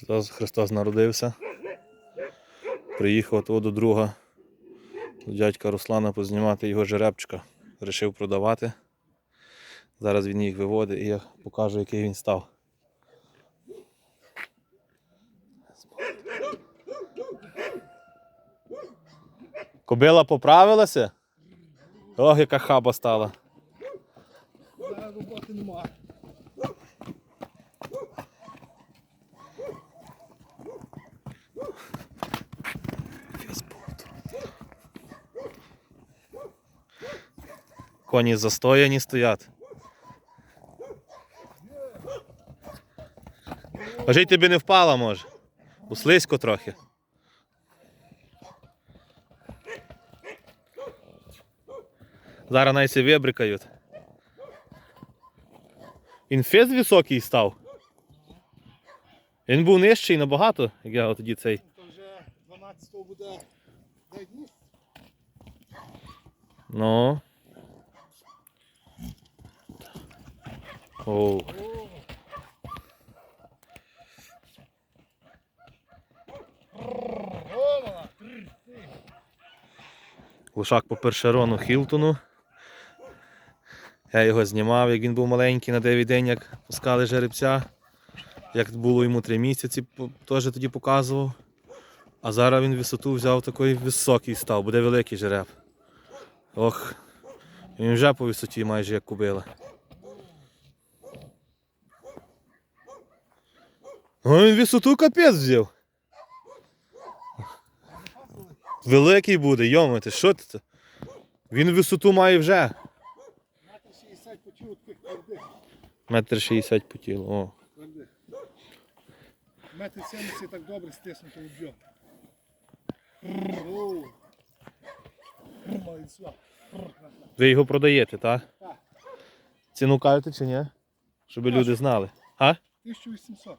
Христос, Христос народився. Приїхав того до друга, до дядька Руслана познімати його жеребчика. Рішив продавати. Зараз він їх виводить і я покажу, який він став. Кобила поправилася? Ох, яка хаба стала. Зараз роботи немає. Коні застояні стоять. Кажіть, тобі не впала, може. Услизько трохи. Зараз всі вибрикають. Він фез високий став. Він був нижчий набагато, як я тоді цей. То вже 12 буде 9 днів. Ну. Оу. Лошак по першерону Хілтону. Я його знімав, як він був маленький на 9 день, як пускали жеребця. Як було йому 3 місяці, теж тоді показував. А зараз він висоту взяв такий високий став, буде великий жереб. Ох, він вже по висоті майже як кубила. Ну він висоту капець взяв. Великий буде, йомо, ти що ти? Він висоту має вже. Метр 60 по тілу таких твердих. Метр шістдесят по тілу. О. Твердих. Метр 70 так добре стиснуто сюди. Ви його продаєте, так? Так. Ціну кажете чи ні? Щоб люди знали. А? 1800.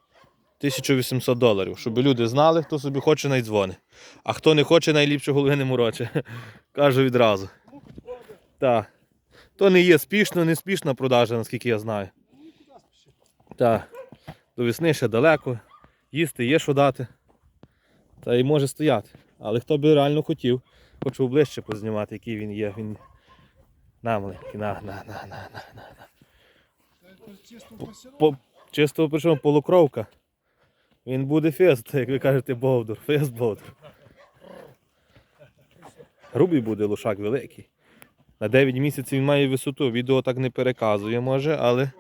1800 доларів. Щоб люди знали, хто собі хоче, най дзвони. А хто не хоче, найліпше голови не мороче. Кажу відразу. Так. То не є спішно, не спішна продажа, наскільки я знаю. Так. До весни ще далеко. Їсти є що дати. Та й може стояти. Але хто би реально хотів, хочу ближче познімати, який він є. Він намаленький. На, на, на, на, на, на. чисто причому полукровка. Він буде фест, як ви кажете, бовдур. Фест бовдур. Грубий буде лошак великий. На 9 місяців він має висоту. Відео так не переказує, може, але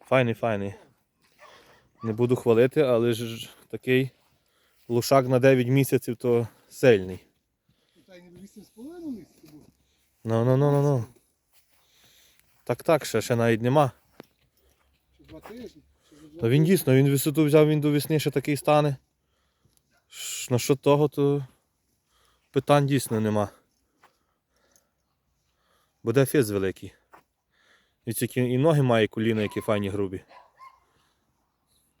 файний, файний. Не буду хвалити, але ж такий лошак на 9 місяців то сильний. Та й не 8,5 місяців буде. Ну, ну, ну, ну, ну. Так, так, ще, ще навіть нема. Два тижні. Та він дійсно, він висоту взяв, він до весни ще такий стане. На що того, то питань дійсно нема. Буде фіз великий. І і ноги має коліна, які файні грубі.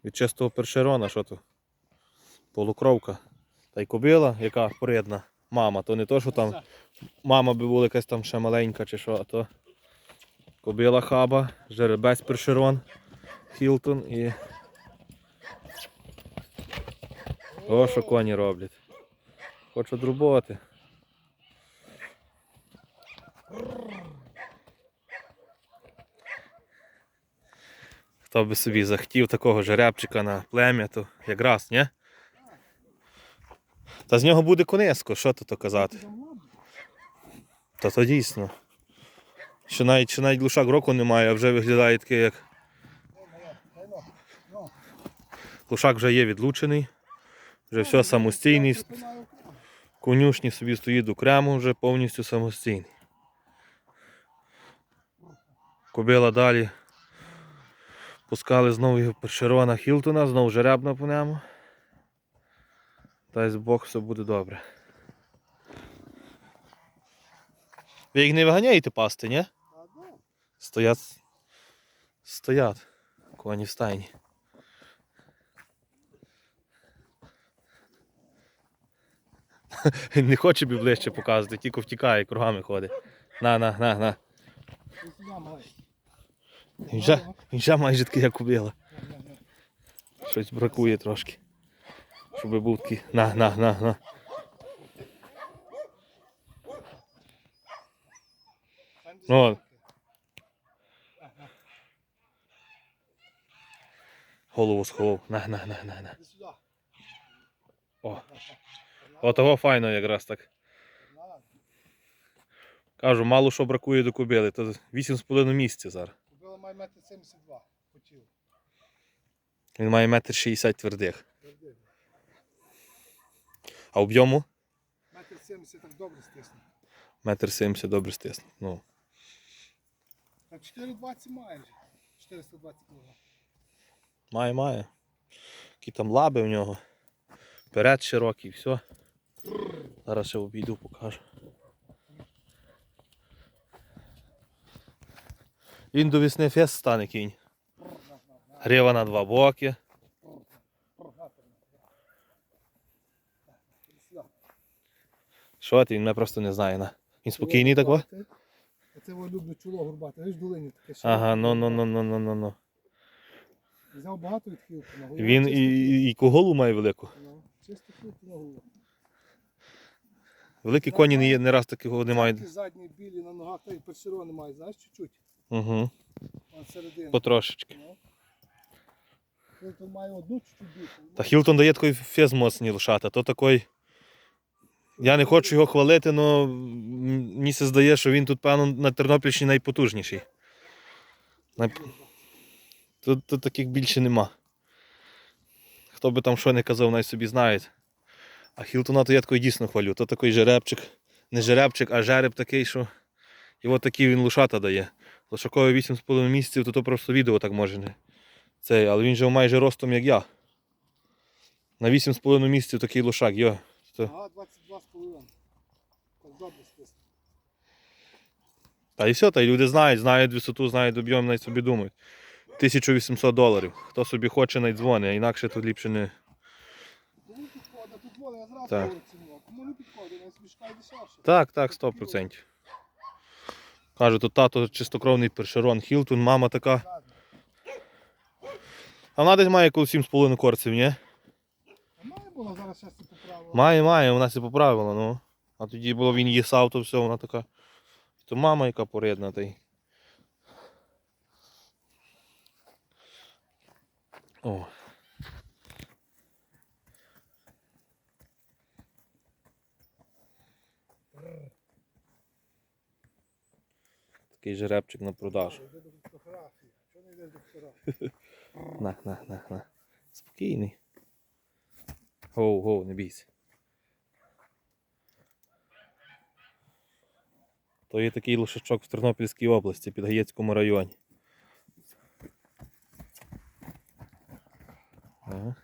Від чистого першерона, що то? Полукровка. Та й кобила, яка порідна. Мама, то не то, що там мама би була якась там ще маленька чи що, а то кобила хаба, жеребець першерон, Хілтон і. О, що коні роблять. Хочуть роботи. Хто би собі захотів такого жеребчика на плем'я, то якраз, ні? Та з нього буде конеско, що тут казати. Та то дійсно. Що навіть, що навіть лушак року немає, а вже виглядає такий, як. Лушак вже є відлучений. Вже все самостійний. Конюшні собі стоїть окремо, вже повністю самостійний. Кобила далі. Пускали знову його першерона Хілтона, знову жеребна по ньому. Дай Бог все буде добре. Ви їх не виганяєте пасти, ні? Стоять. Стоять. Коні в стайні. не хоче би ближче показувати, тільки втікає, кругами ходить. На, на, на, на. Він вже, він вже майже такий, як кобила. Щось бракує трошки. Щоб був такий. На, на, на, на. О. Голову сховав. На, на, на, на, на. О. Отого файно якраз так. Кажу, мало що бракує до кобили. То 8,5 місяців зараз. Кобила має метр 72 по тілу. Він має метр 60 твердих. Твердий. А об'єму? Метр 70 так добре стисне. Метр 70 добре стиснуть. Ну. Так 4,20 майже. 420 кг. Має, має. Які там лаби в нього. Перед широкий, все. Зараз ще обійду, покажу. Він до весни фес стане кінь. Грива на два боки. Що ти? Він мене просто не знає. На. Він спокійний так? во? Це його люблю чуло горбати. Видиш, долині таке ще. Ага, ну ну ну ну ну ну ну. Взяв багато від хілки на голову. Він і, і, і коголу має велику. Ну, Чисто хілку на голову. Великі коні не, є, не раз такого не Такі задні білі на ногах, та й персирони мають, знаєш, чуть-чуть. Угу. Середини. Потрошечки. Ну. Хілтон має одну чуть-чуть більшу. Та Хілтон дає такий фез моцний лошата, то такий. Я не хочу його хвалити, але мені се здає, що він тут, певно, на Тернопільщині найпотужніший. Най... Тут, тут таких більше нема. Хто би там що не казав, най собі знають. А Хілтона то я такий дійсно хвалю. То такий жеребчик. Не жеребчик, а жереб такий, що. І от такий він лошата дає. Лошакові 8,5 місяців, то то просто відео так може не. Цей, але він же майже ростом, як я. На 8,5 місяців такий лошак, йо. То... Ага, 22 з половиною. Так добре стисне. Та і все, та й люди знають, знають висоту, знають об'єм, навіть собі думають. 1800 доларів. Хто собі хоче, навіть дзвонить, а інакше тут ліпше не. Так. Кому не підходить, навіть мішка і дешевше. Так, так, 100%. Кажу, тут тато чистокровний першерон Хілтон, мама така. А вона десь має коло 7,5 корців, ні? А має було зараз щось це поправило. Має, має, вона це поправила, ну. А тоді було він їсав, то все, вона така. То мама яка порідна, та й. О. Такий жеребчик на продаж. На, на, на, на. Спокійний. Гоу, гоу, не бійся. То є такий лошачок в Тернопільській області, під Гаєцькому районі. Ага.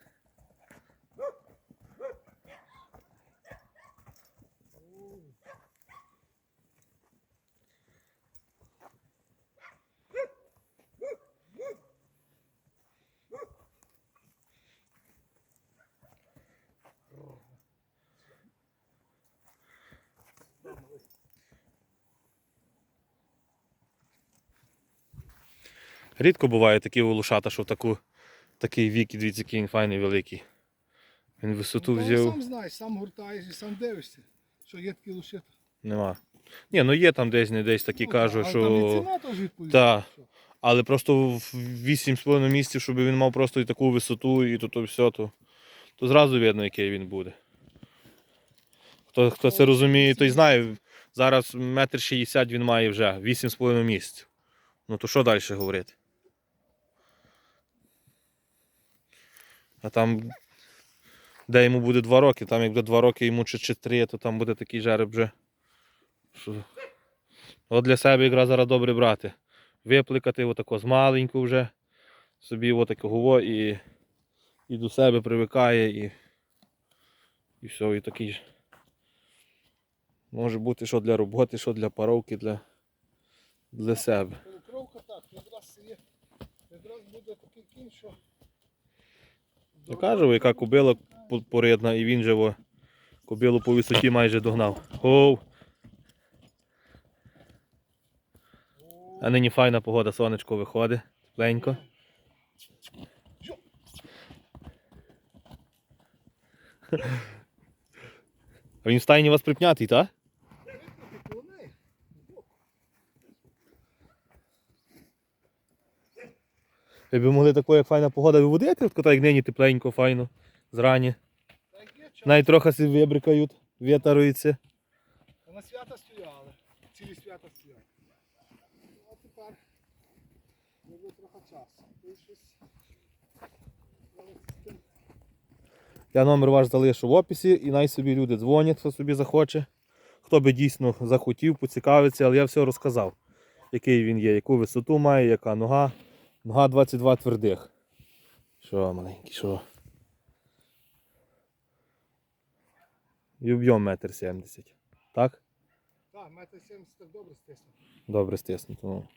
Рідко буває такі лошата, що в таку, такий вік, дивіться, який він файний великий. Він висоту Ну, взяв. Сам знаєш, сам гуртаєш і сам дивишся, що є такі лошити. Нема. Ні, ну є там десь не десь такі Ну, кажуть, Там і що. ціна теж відповідна. Та. Але просто в 8,5 місяців, щоб він мав просто і таку висоту, і то, то все, то, то зразу видно, який він буде. Хто, хто це розуміє, той знає. Зараз метр шістдесят він має вже 8,5 місяців. Ну то що далі говорити? А там, де йому буде 2 роки, там як буде 2 роки йому чи, чи 3, то там буде такий жереб вже. Що... От для себе якраз зараз добре брати випликати отако з маленьку вже. Собі отакого і, і до себе привикає і, і все, і такий ж. Може бути що для роботи, що для паровки, для, для себе. Полукровка так, якраз є. Якраз буде такий кінь, що. Я кажу, яка кобила по- порідна, і він же во, кобилу по висоті майже догнав. Оу, А нині файна погода, сонечко виходить, тепленько. А він в стайні вас припнятий, так? Ви б могли таку, як файна погода, виводити, от як нині тепленько, файно, зрані. Навіть трохи си вибрикають, вітаруються. На свята стояли. Цілі свята стояли. А тепер буде трохи часу. Я номер ваш залишу в описі і най собі люди дзвонять, хто собі захоче. Хто би дійсно захотів, поцікавиться, але я все розказав, який він є, яку висоту має, яка нога. Нога 22 твердих. Що, маленький, що? І об'єм метр сімдесят. Так? Так, метр 70 добре стиснув. Добре стиснуто. Ну.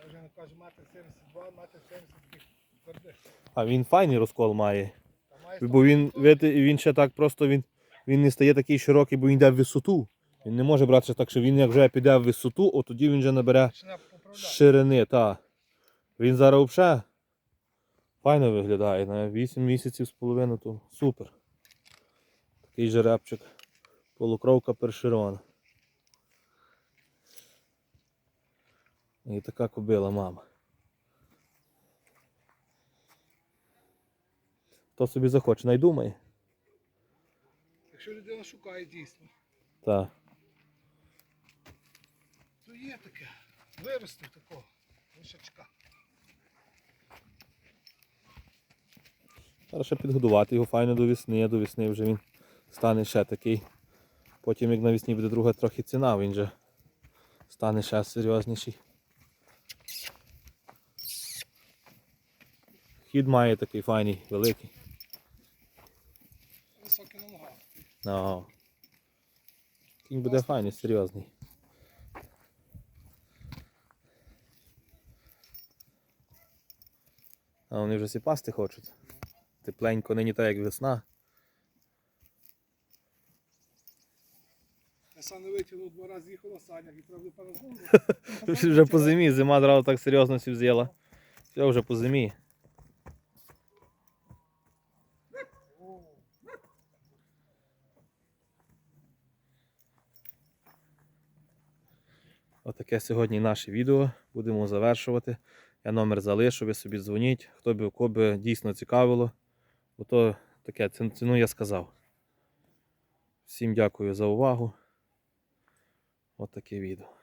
Я вже не кажу метр 72, метр 70 твердих. А він файний розкол має. Та має Бо він, 100%. видите, він ще так просто він, він не стає такий широкий, бо він йде в висоту. Він не може братися так, що він як вже піде в висоту, от тоді він вже набере ширини. Та. Він зараз взагалі файно виглядає. На 8 місяців з половиною, то супер. Такий жеребчик. Полукровка першерона. І така кобила мама. Хто собі захоче, найдумає. Якщо людина шукає дійсно, Так. то є таке. Виросте такого. Лишачка. Ще підгодувати його файно до весни, до весни вже він стане ще такий. Потім як навесні буде друга трохи ціна, він же стане ще серйозніший. Хід має такий файний, великий. Високі на Ага. Кінь буде файний, серйозний. А вони вже всі пасти хочуть. Тепленько, нині так як весна. Я сам не витягнув два рази їхав на санях і правда знову. Вже по зимі, зима одразу так серйозно всі взяла. Все вже по зимі. Отаке сьогодні наше відео. Будемо завершувати. Я номер залишу, ви собі дзвоніть. Хто у кого би дійсно цікавило. Бо то таке ціну я сказав. Всім дякую за увагу. Отаке відео.